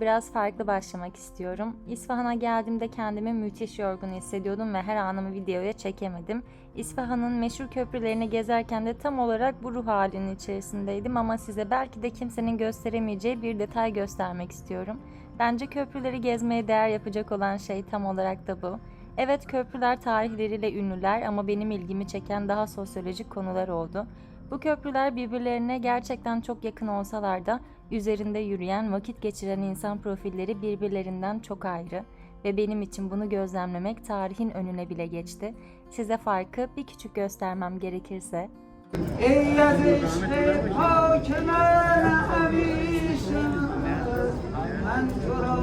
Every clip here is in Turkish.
Biraz farklı başlamak istiyorum. İsfahan'a geldiğimde kendimi müthiş yorgun hissediyordum ve her anımı videoya çekemedim. İsfahan'ın meşhur köprülerini gezerken de tam olarak bu ruh halinin içerisindeydim ama size belki de kimsenin gösteremeyeceği bir detay göstermek istiyorum. Bence köprüleri gezmeye değer yapacak olan şey tam olarak da bu. Evet köprüler tarihleriyle ünlüler ama benim ilgimi çeken daha sosyolojik konular oldu. Bu köprüler birbirlerine gerçekten çok yakın olsalar da üzerinde yürüyen, vakit geçiren insan profilleri birbirlerinden çok ayrı ve benim için bunu gözlemlemek tarihin önüne bile geçti. Size farkı bir küçük göstermem gerekirse ای از عشق پاک من همیشه من تو را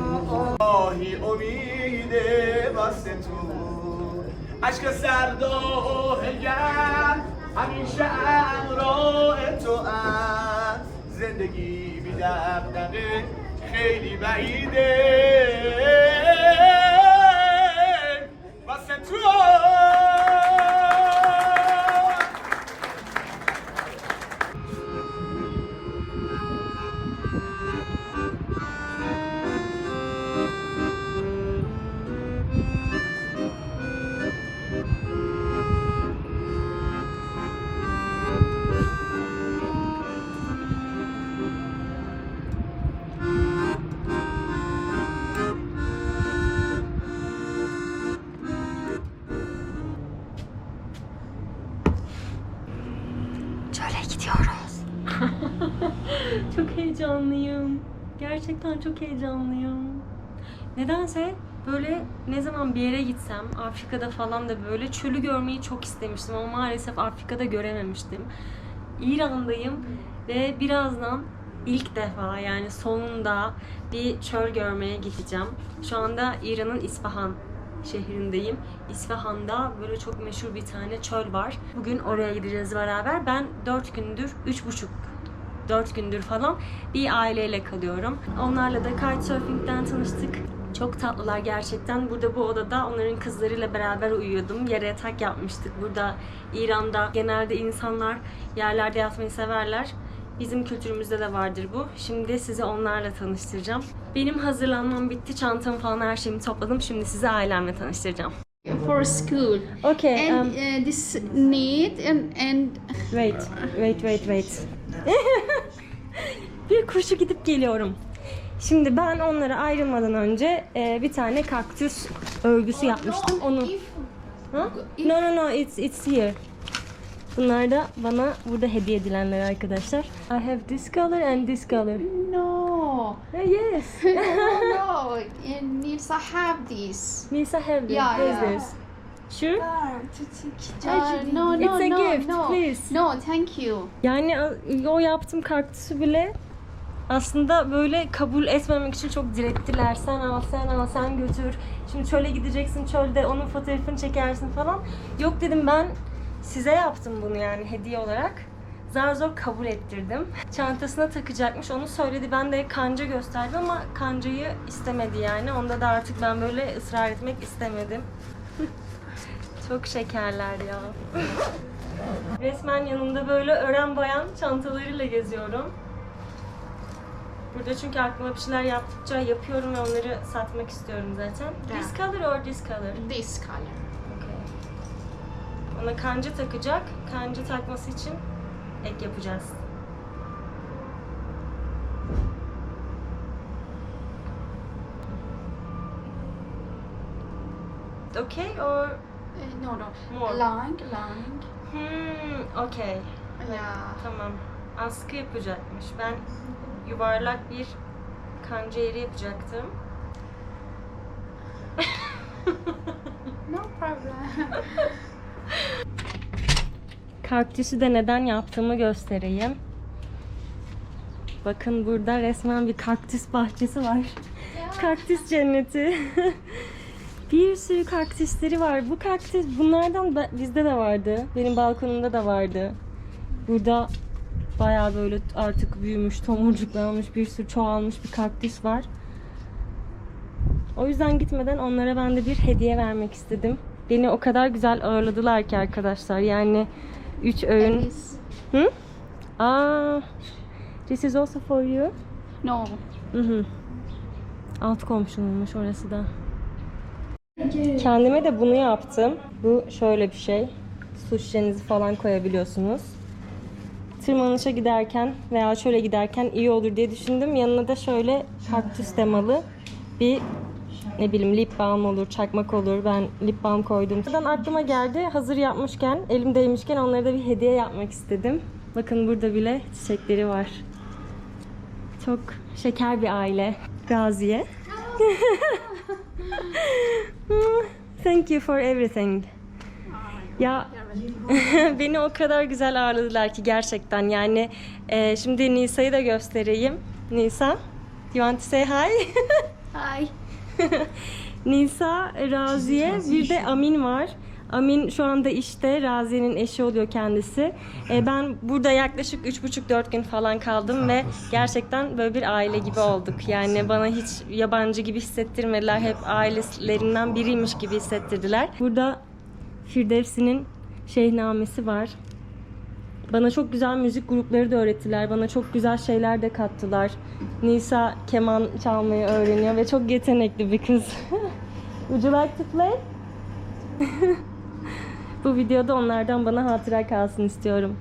آهی امید واسه تو عشق سرد و گرم همیشه همراه تو ام زندگی بوده خیلی بعیده Gerçekten çok heyecanlıyım. Nedense böyle ne zaman bir yere gitsem Afrika'da falan da böyle çölü görmeyi çok istemiştim ama maalesef Afrika'da görememiştim. İran'dayım ve birazdan ilk defa yani sonunda bir çöl görmeye gideceğim. Şu anda İran'ın İsfahan şehrindeyim. İsfahan'da böyle çok meşhur bir tane çöl var. Bugün oraya gideceğiz beraber. Ben 4 gündür, 3,5 4 gündür falan bir aileyle kalıyorum. Onlarla da kitesurfing'den tanıştık. Çok tatlılar gerçekten. Burada bu odada onların kızlarıyla beraber uyuyordum. Yere yatak yapmıştık. Burada İran'da genelde insanlar yerlerde yatmayı severler. Bizim kültürümüzde de vardır bu. Şimdi sizi onlarla tanıştıracağım. Benim hazırlanmam bitti. Çantamı falan her şeyimi topladım. Şimdi sizi ailemle tanıştıracağım. for school. Okay. And um, uh, this need and and Wait, wait, wait, wait. bir koşu gidip geliyorum. Şimdi ben onlara ayrılmadan önce e, bir tane kaktüs örgüsü yapmıştım. Onu. Ha? No no no, it's it's here. Bunlar da bana burada hediye edilenler arkadaşlar. I have this color and this color. no, yes. no, no, and Nilsa have this. Nisa have this. Yeah, yeah. this? Sure? Uh, no, no, It's a no, gift, no, please. no, thank you. Yani o yaptığım kaktüsü bile aslında böyle kabul etmemek için çok direttiler. Sen al, sen al, sen götür. Şimdi çöle gideceksin, çölde onun fotoğrafını çekersin falan. Yok dedim ben size yaptım bunu yani hediye olarak. Zar zor kabul ettirdim. Çantasına takacakmış. Onu söyledi. Ben de kanca gösterdim ama kancayı istemedi yani. Onda da artık ben böyle ısrar etmek istemedim. Çok şekerler ya. Resmen yanımda böyle ören bayan çantalarıyla geziyorum. Burada çünkü aklıma bir şeyler yaptıkça yapıyorum ve onları satmak istiyorum zaten. This color or this color? This color. Okay. Ona kanca takacak. Kanca takması için ek yapacağız. Okay or Uh, no, no, More. long, long. hmm, okay. Yeah. Tamam. Askı yapacakmış. Ben yuvarlak bir kanca yeri yapacaktım. No problem. Kaktüsü de neden yaptığımı göstereyim. Bakın burada resmen bir kaktüs bahçesi var. Kaktüs cenneti. bir sürü kaktüsleri var. Bu kaktüs bunlardan da, bizde de vardı. Benim balkonumda da vardı. Burada bayağı böyle artık büyümüş, tomurcuklanmış, bir sürü çoğalmış bir kaktüs var. O yüzden gitmeden onlara ben de bir hediye vermek istedim. Beni o kadar güzel ağırladılar ki arkadaşlar. Yani 3 öğün. Hı? Aa, this is also for you. No, Hı hı. Alt komşunmuş orası da. Kendime de bunu yaptım. Bu şöyle bir şey. Su şişenizi falan koyabiliyorsunuz. Tırmanışa giderken veya şöyle giderken iyi olur diye düşündüm. Yanına da şöyle kaktüs temalı bir ne bileyim lip balm olur, çakmak olur. Ben lip balm koydum. Buradan aklıma geldi. Hazır yapmışken, elimdeymişken onlara da bir hediye yapmak istedim. Bakın burada bile çiçekleri var. Çok şeker bir aile. Gaziye. Thank you for everything. Ya beni o kadar güzel ağırladılar ki gerçekten yani e, şimdi Nisa'yı da göstereyim. Nisa, you want to say hi? Hi. Nisa, Raziye, bir de Amin var. Amin şu anda işte Raziye'nin eşi oluyor kendisi. E, ben burada yaklaşık 3,5-4 gün falan kaldım ve gerçekten böyle bir aile gibi olduk. Yani bana hiç yabancı gibi hissettirmediler. Hep ailelerinden biriymiş gibi hissettirdiler. Burada Firdevsi'nin Şeyhnamesi var. Bana çok güzel müzik grupları da öğrettiler. Bana çok güzel şeyler de kattılar. Nisa keman çalmayı öğreniyor ve çok yetenekli bir kız. Would you like to play? Bu videoda onlardan bana hatıra kalsın istiyorum.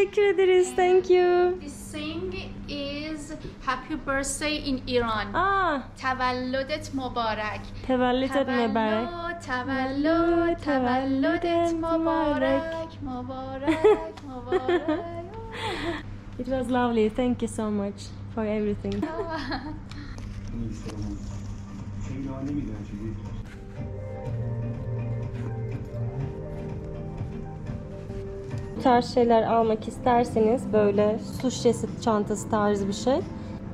Teşekkür ederiz. Thank you. This song is Happy Birthday in Iran. Ah. Tavalludet Mubarak. Tavalludet Mubarak. Tavallud, tavalludet Mubarak. Mubarak, Mubarak. It was lovely. Thank you so much for everything. Bu tarz şeyler almak isterseniz böyle su şişesi çantası tarzı bir şey.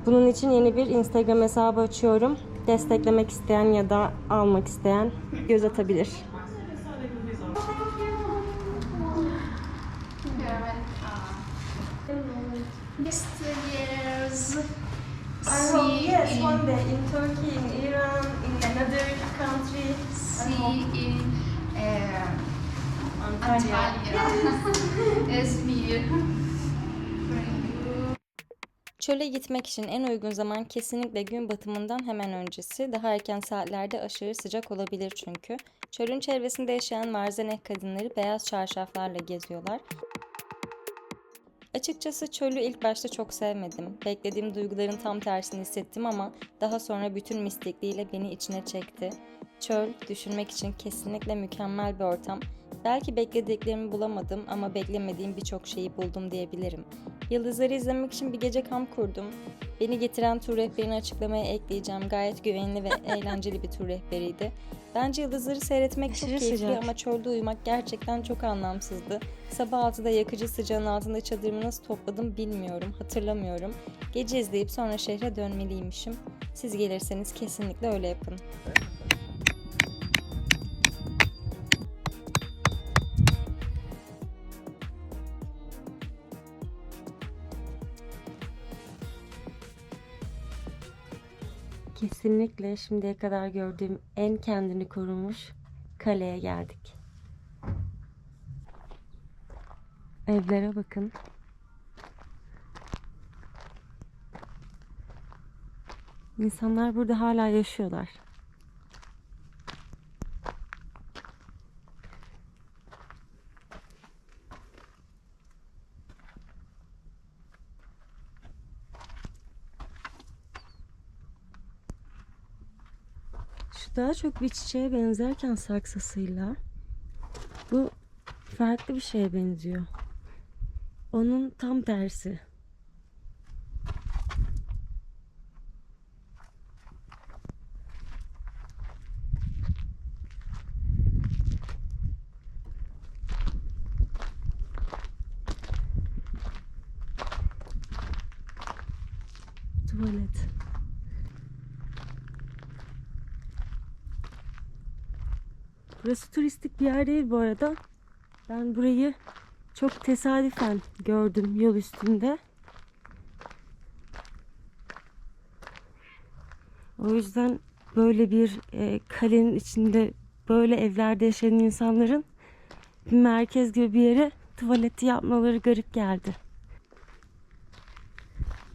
Bunun için yeni bir Instagram hesabı açıyorum. Desteklemek isteyen ya da almak isteyen göz atabilir. Next year's I hope yes one day in Turkey, in Iran, in another country. see in uh, Çöle gitmek için en uygun zaman kesinlikle gün batımından hemen öncesi. Daha erken saatlerde aşırı sıcak olabilir çünkü. Çölün çevresinde yaşayan Varzenek kadınları beyaz çarşaflarla geziyorlar. Açıkçası çölü ilk başta çok sevmedim. Beklediğim duyguların tam tersini hissettim ama daha sonra bütün mistikliğiyle beni içine çekti. Çöl, düşünmek için kesinlikle mükemmel bir ortam. Belki beklediklerimi bulamadım ama beklemediğim birçok şeyi buldum diyebilirim. Yıldızları izlemek için bir gece kamp kurdum. Beni getiren tur rehberini açıklamaya ekleyeceğim. Gayet güvenli ve eğlenceli bir tur rehberiydi. Bence yıldızları seyretmek çok Aşırı keyifli sıcak. ama çölde uyumak gerçekten çok anlamsızdı. Sabah 6'da yakıcı sıcağın altında çadırımı nasıl topladım bilmiyorum, hatırlamıyorum. Gece izleyip sonra şehre dönmeliymişim. Siz gelirseniz kesinlikle öyle yapın. Kesinlikle şimdiye kadar gördüğüm en kendini korumuş kaleye geldik. Evlere bakın. İnsanlar burada hala yaşıyorlar. Daha çok bir çiçeğe benzerken saksısıyla bu farklı bir şeye benziyor. Onun tam tersi. Burası turistik bir yer değil bu arada. Ben burayı çok tesadüfen gördüm yol üstünde. O yüzden böyle bir e, kalenin içinde böyle evlerde yaşayan insanların bir merkez gibi bir yere tuvaleti yapmaları garip geldi.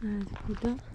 Evet burada.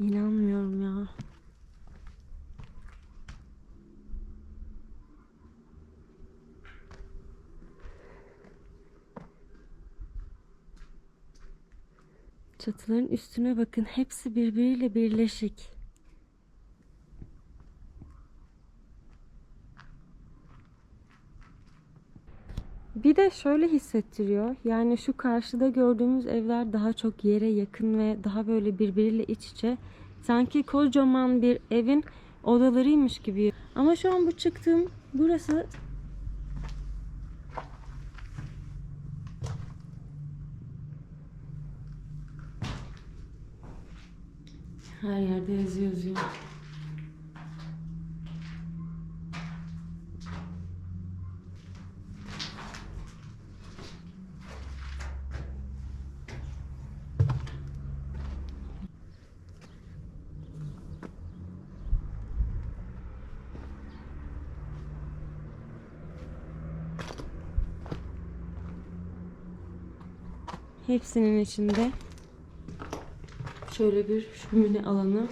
İnanmıyorum ya. Çatıların üstüne bakın. Hepsi birbiriyle birleşik. Bir de şöyle hissettiriyor. Yani şu karşıda gördüğümüz evler daha çok yere yakın ve daha böyle birbiriyle iç içe. Sanki kocaman bir evin odalarıymış gibi. Ama şu an bu çıktığım burası Her yerde yazıyor yazıyor. Hepsinin içinde şöyle bir şömine alanı.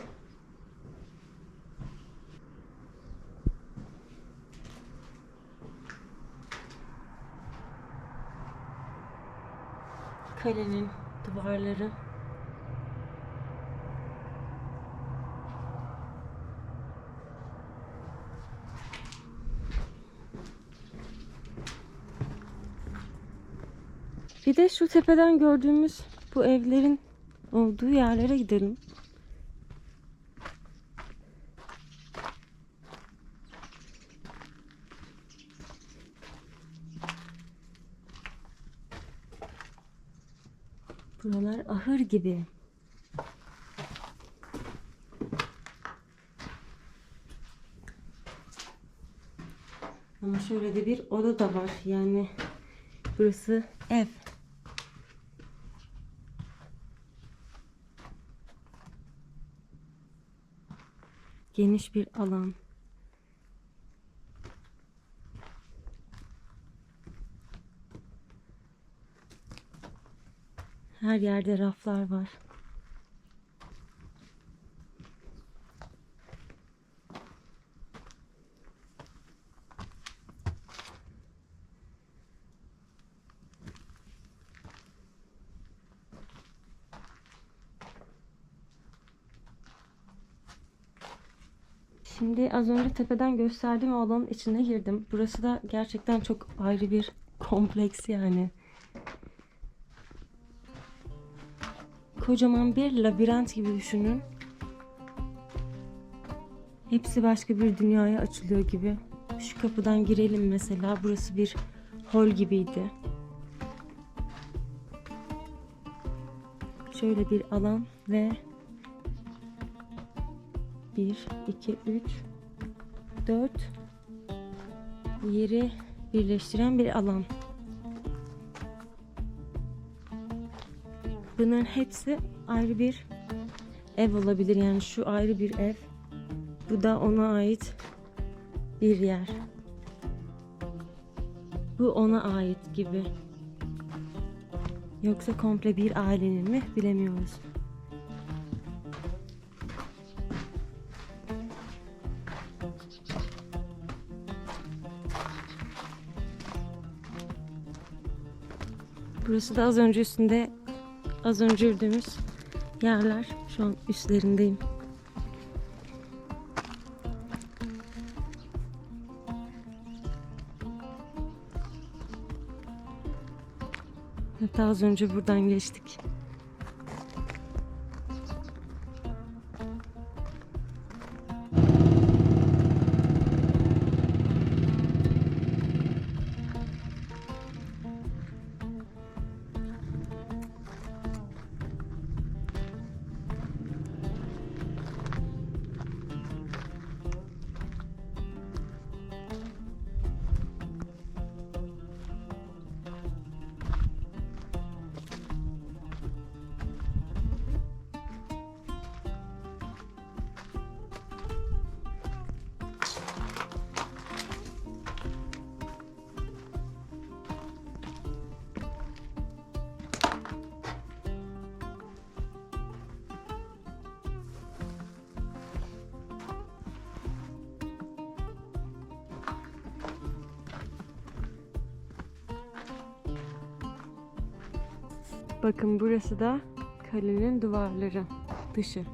Kalenin duvarları. Bir de şu tepeden gördüğümüz bu evlerin olduğu yerlere gidelim. Buralar ahır gibi. Ama şöyle de bir oda da var. Yani burası ev. Geniş bir alan. Her yerde raflar var. Şimdi az önce tepeden gösterdiğim alanın içine girdim. Burası da gerçekten çok ayrı bir kompleks yani. Kocaman bir labirent gibi düşünün. Hepsi başka bir dünyaya açılıyor gibi. Şu kapıdan girelim mesela. Burası bir hol gibiydi. Şöyle bir alan ve 1, 2, 3, 4 yeri birleştiren bir alan. Bunların hepsi ayrı bir ev olabilir. Yani şu ayrı bir ev. Bu da ona ait bir yer. Bu ona ait gibi. Yoksa komple bir ailenin mi bilemiyoruz. Burası da az önce üstünde az önce yürüdüğümüz yerler. Şu an üstlerindeyim. Hatta az önce buradan geçtik. Bakın burası da kalenin duvarları dışı.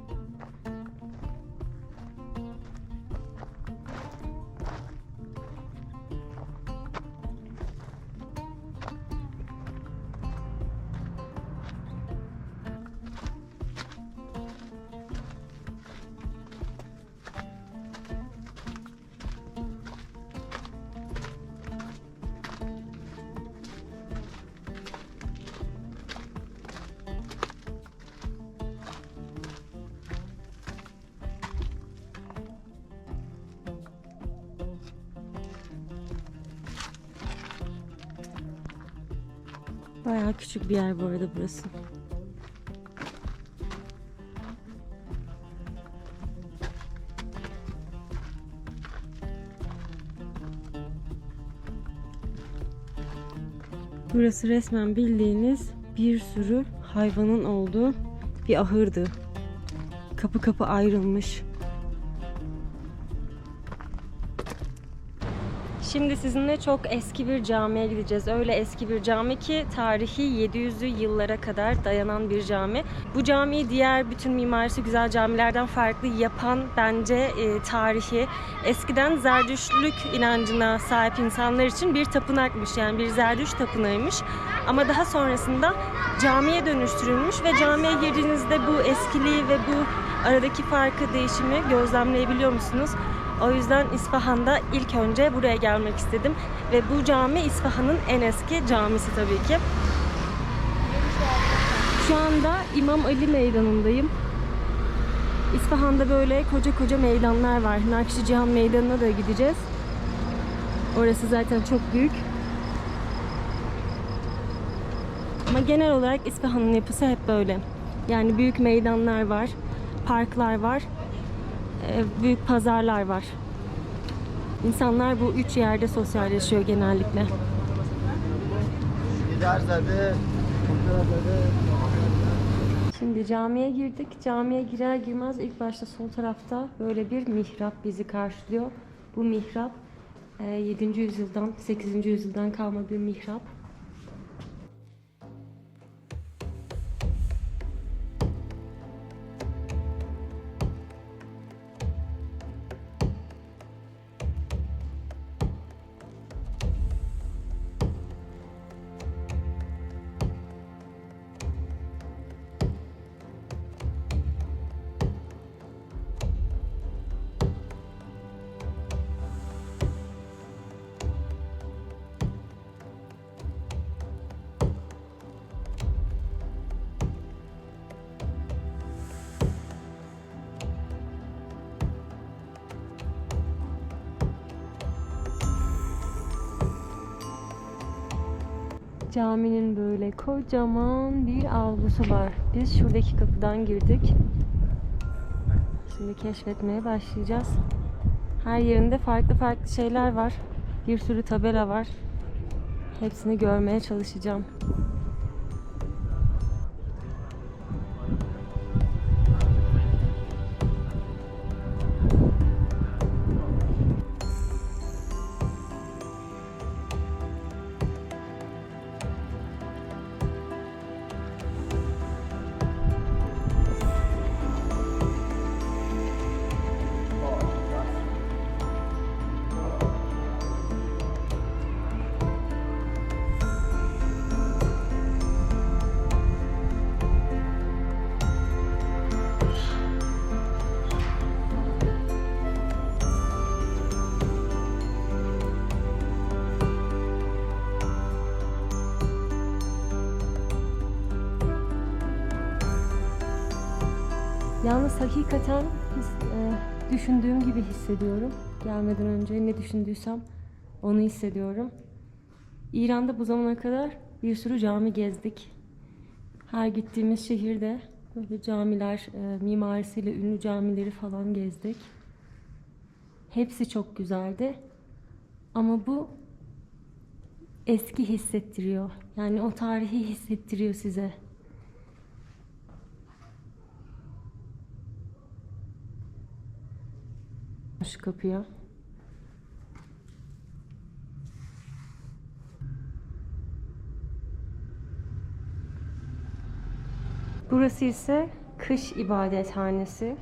Bayağı küçük bir yer bu arada burası. Burası resmen bildiğiniz bir sürü hayvanın olduğu bir ahırdı. Kapı kapı ayrılmış. Şimdi sizinle çok eski bir camiye gideceğiz. Öyle eski bir cami ki tarihi 700'lü yıllara kadar dayanan bir cami. Bu camiyi diğer bütün mimarisi güzel camilerden farklı yapan bence e, tarihi eskiden Zerdüştlük inancına sahip insanlar için bir tapınakmış. Yani bir Zerdüş tapınağıymış. Ama daha sonrasında camiye dönüştürülmüş ve camiye girdiğinizde bu eskiliği ve bu aradaki farkı, değişimi gözlemleyebiliyor musunuz? O yüzden İsfahan'da ilk önce buraya gelmek istedim. Ve bu cami İsfahan'ın en eski camisi tabii ki. Şu anda İmam Ali Meydanı'ndayım. İsfahan'da böyle koca koca meydanlar var. Nakşicihan Meydanı'na da gideceğiz. Orası zaten çok büyük. Ama genel olarak İsfahan'ın yapısı hep böyle. Yani büyük meydanlar var, parklar var, e, büyük pazarlar var. İnsanlar bu üç yerde sosyalleşiyor genellikle. Şimdi camiye girdik. Camiye girer girmez ilk başta sol tarafta böyle bir mihrap bizi karşılıyor. Bu mihrap e, 7. yüzyıldan 8. yüzyıldan kalma bir mihrap. Caminin böyle kocaman bir avlusu var. Biz şuradaki kapıdan girdik. Şimdi keşfetmeye başlayacağız. Her yerinde farklı farklı şeyler var. Bir sürü tabela var. Hepsini görmeye çalışacağım. Yalnız hakikaten his- e, düşündüğüm gibi hissediyorum. Gelmeden önce ne düşündüysem onu hissediyorum. İran'da bu zamana kadar bir sürü cami gezdik. Her gittiğimiz şehirde böyle camiler, e, mimarisiyle ünlü camileri falan gezdik. Hepsi çok güzeldi. Ama bu eski hissettiriyor. Yani o tarihi hissettiriyor size. Şu kapıya. Burası ise kış ibadethanesi.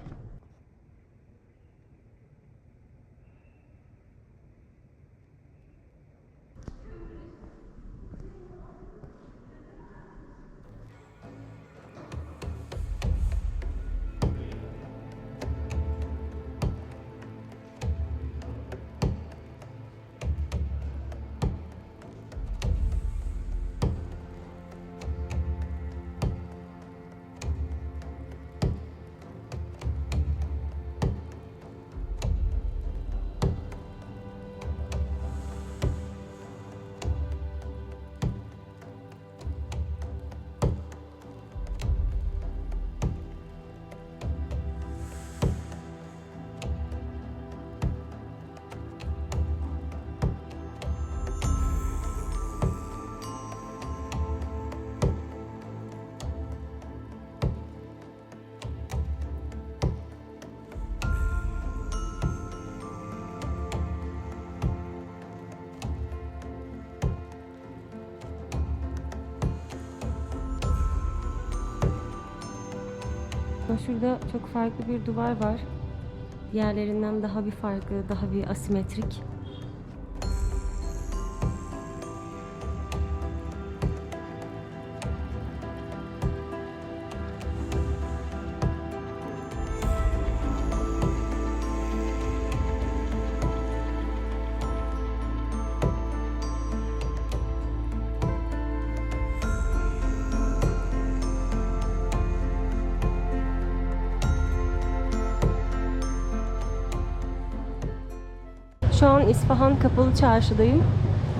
Şurada çok farklı bir duvar var. Diğerlerinden daha bir farklı, daha bir asimetrik. İsfahan Kapalı Çarşı'dayım.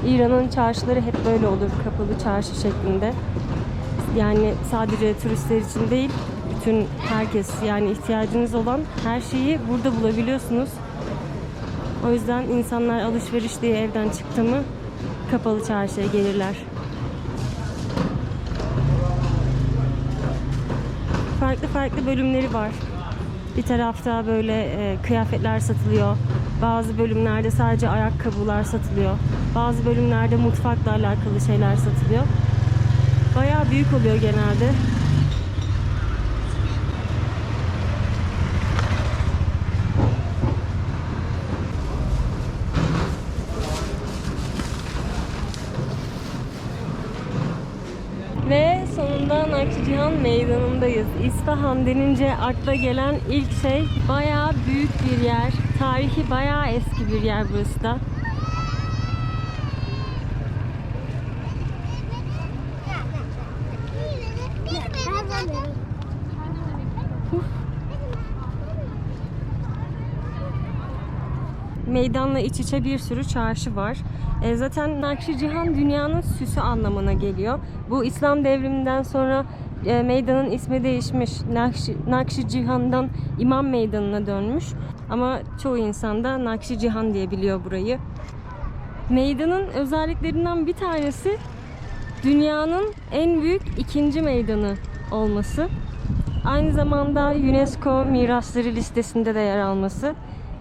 İran'ın çarşıları hep böyle olur, kapalı çarşı şeklinde. Yani sadece turistler için değil, bütün herkes yani ihtiyacınız olan her şeyi burada bulabiliyorsunuz. O yüzden insanlar alışveriş diye evden çıktı mı kapalı çarşıya gelirler. Farklı farklı bölümleri var. Bir tarafta böyle e, kıyafetler satılıyor. Bazı bölümlerde sadece ayakkabılar satılıyor. Bazı bölümlerde mutfakla alakalı şeyler satılıyor. Bayağı büyük oluyor genelde. Ve sonunda Nakşicihan Meydanı'ndayız. İsfahan denince akla gelen ilk şey bayağı büyük bir yer. Tarihi bayağı eski bir yer burası da. Meydanla iç içe bir sürü çarşı var. E, zaten Nakşicihan dünyanın süsü anlamına geliyor. Bu İslam devriminden sonra e, meydanın ismi değişmiş. Nakşi, Nakşicihan'dan İmam Meydanı'na dönmüş. Ama çoğu insan da Nakşicihan diye biliyor burayı. Meydanın özelliklerinden bir tanesi dünyanın en büyük ikinci meydanı olması. Aynı zamanda UNESCO mirasları listesinde de yer alması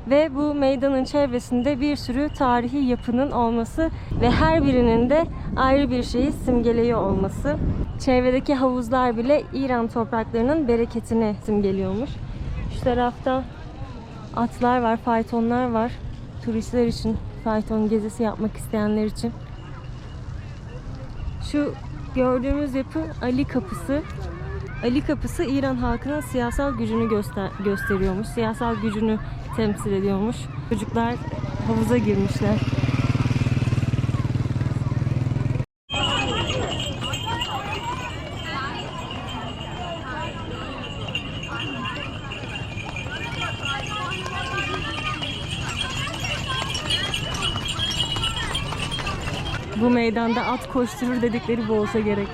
ve bu meydanın çevresinde bir sürü tarihi yapının olması ve her birinin de ayrı bir şeyi simgeliyor olması. Çevredeki havuzlar bile İran topraklarının bereketini simgeliyormuş. Şu tarafta atlar var, faytonlar var. Turistler için, fayton gezisi yapmak isteyenler için. Şu gördüğümüz yapı Ali Kapısı. Ali Kapısı İran halkının siyasal gücünü göster gösteriyormuş. Siyasal gücünü temsil ediyormuş. Çocuklar havuza girmişler. Meydanda at koşturur dedikleri bu olsa gerek.